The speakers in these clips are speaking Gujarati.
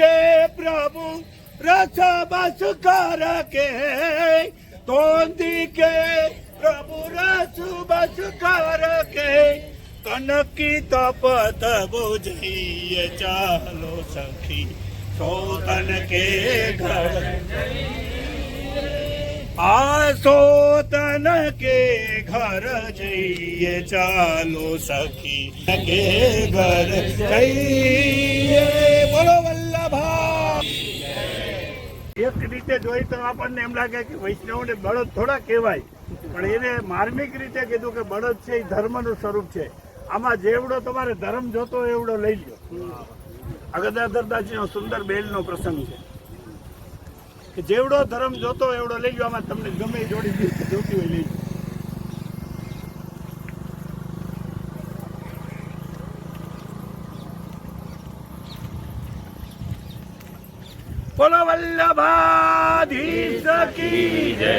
के प्रभु रस बस कर के, तोंदी के प्रभु रस बस कर के कनकी तपत बुझिए चलो सखी सोतन के घर। आ सोतन के घर जाइए चालो सखी, के घर। जइए એક રીતે જોઈ તો આપણને એમ લાગે કે વૈષ્ણવને બળદ થોડા કહેવાય. પણ એને માર્મિક રીતે કીધું કે બળદ છે એ ધર્મનું સ્વરૂપ છે. આમાં જેવડો તમારે ધર્મ જોતો એવડો લઈ લો અગદાધરદાસજીનો સુંદર બેલનો પ્રસંગ છે. કે જેવડો ધર્મ જોતો એવડો લઈ લો આમાં તમને ગમે જોડી જોતી હોય, લઈ લો બોલો વલ્લભાધીશ કી જય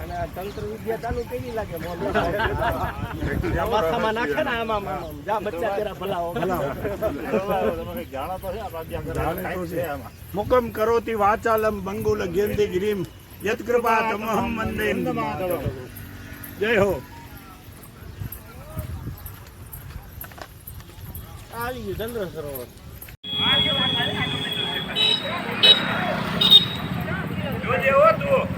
અને આ તંત્ર વિદ્યા ચાલુ કેવી લાગે માથામાં નાખે ને આમાં જા બચ્ચા તેરા ભલાઓ મુકમ કરોતિ વાચાલમ બંગુલ ગેંદી ગિરિમ. યત કૃપા તમહમ મંદિર જય હો. આવી ગયું ચંદ્ર સરોવર જોજે હો તું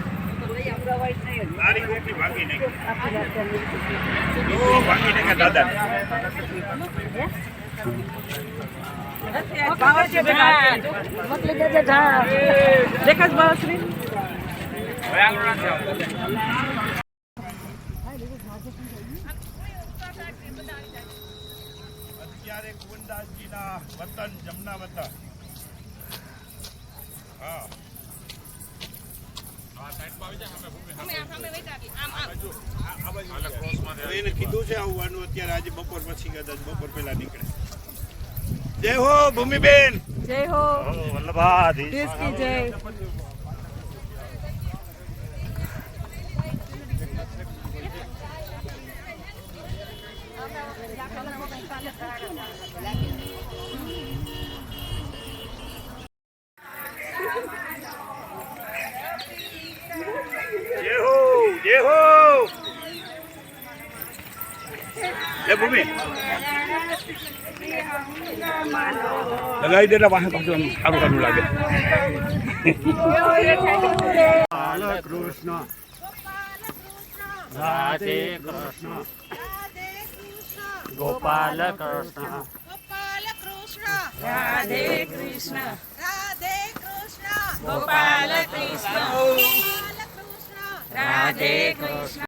અત્યારે કુંદાસજીના વતન જમના વતન. હા. એને કીધું છે આવવાનું અત્યારે આજે બપોર પછી કદાચ બપોર પેલા નીકળે. જય હો ભૂમિબેન. જય હો. વલ્લભા જય જય હો જય હો જય ભૂમિ લગાવી દેલા પાસે પાછું સારું સારું લાગે. કૃષ્ણ રાધે કૃષ્ણ. ગોપાલ કૃષ્ણ ગોપાલ કૃષ્ણ રાધે કૃષ્ણ. રાધે કૃષ્ણ. ગોપાલ કૃષ્ણ ગોપાલ કૃષ્ણ રાધે કૃષ્ણ.